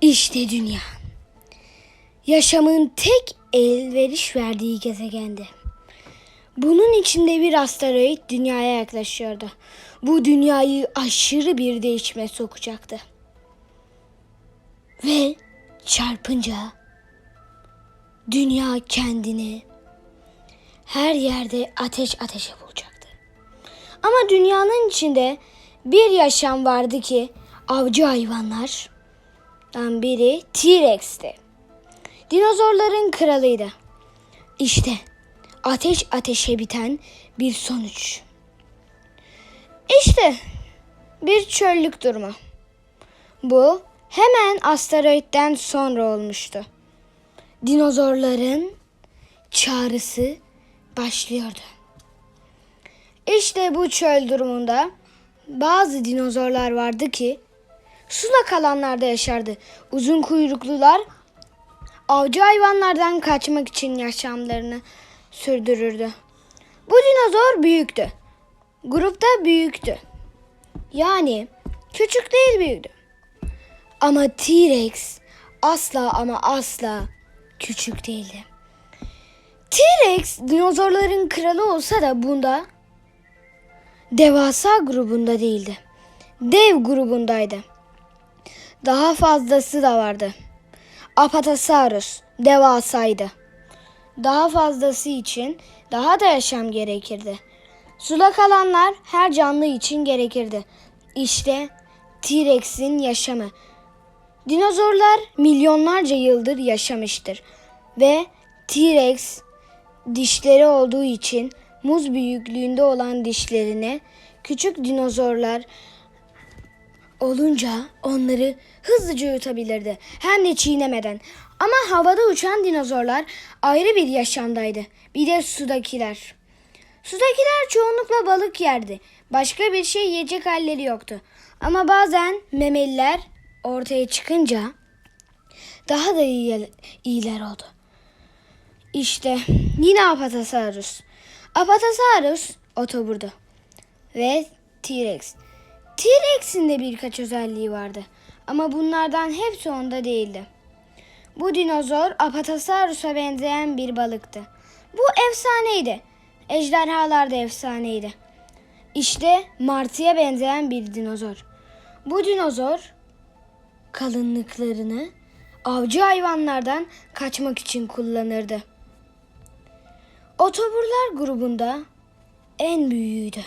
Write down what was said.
İşte dünya. Yaşamın tek elveriş verdiği gezegendi. Bunun içinde bir asteroid dünyaya yaklaşıyordu. Bu dünyayı aşırı bir değişime sokacaktı. Ve çarpınca dünya kendini her yerde ateş ateşe bulacaktı. Ama dünyanın içinde bir yaşam vardı ki avcı hayvanlardan biri T-Rex'ti. Dinozorların kralıydı. İşte ateş ateşe biten bir sonuç. İşte bir çöllük durumu. Bu hemen asteroitten sonra olmuştu. Dinozorların çağrısı başlıyordu. İşte bu çöl durumunda bazı dinozorlar vardı ki sulak alanlarda yaşardı. Uzun kuyruklular avcı hayvanlardan kaçmak için yaşamlarını sürdürürdü. Bu dinozor büyüktü. Grupta büyüktü. Yani küçük değil büyüktü. Ama T-Rex asla ama asla küçük değildi. T-Rex dinozorların kralı olsa da bunda devasa grubunda değildi. Dev grubundaydı. Daha fazlası da vardı. Apatosaurus devasaydı. Daha fazlası için daha da yaşam gerekirdi. Sulak alanlar her canlı için gerekirdi. İşte T-Rex'in yaşamı. Dinozorlar milyonlarca yıldır yaşamıştır ve T-Rex dişleri olduğu için muz büyüklüğünde olan dişlerini küçük dinozorlar olunca onları hızlıca yutabilirdi. Hem de çiğnemeden. Ama havada uçan dinozorlar ayrı bir yaşamdaydı. Bir de sudakiler. Sudakiler çoğunlukla balık yerdi. Başka bir şey yiyecek halleri yoktu. Ama bazen memeliler ortaya çıkınca daha da iyi, iyiler oldu. İşte yine Apatosaurus. Apatosaurus otoburdu. Ve T-Rex. T-Rex'in de birkaç özelliği vardı. Ama bunlardan hepsi onda değildi. Bu dinozor Apatosaurus'a benzeyen bir balıktı. Bu efsaneydi. Ejderhalar da efsaneydi. İşte martıya benzeyen bir dinozor. Bu dinozor kalınlıklarını avcı hayvanlardan kaçmak için kullanırdı. Otoburlar grubunda en büyüğüydü.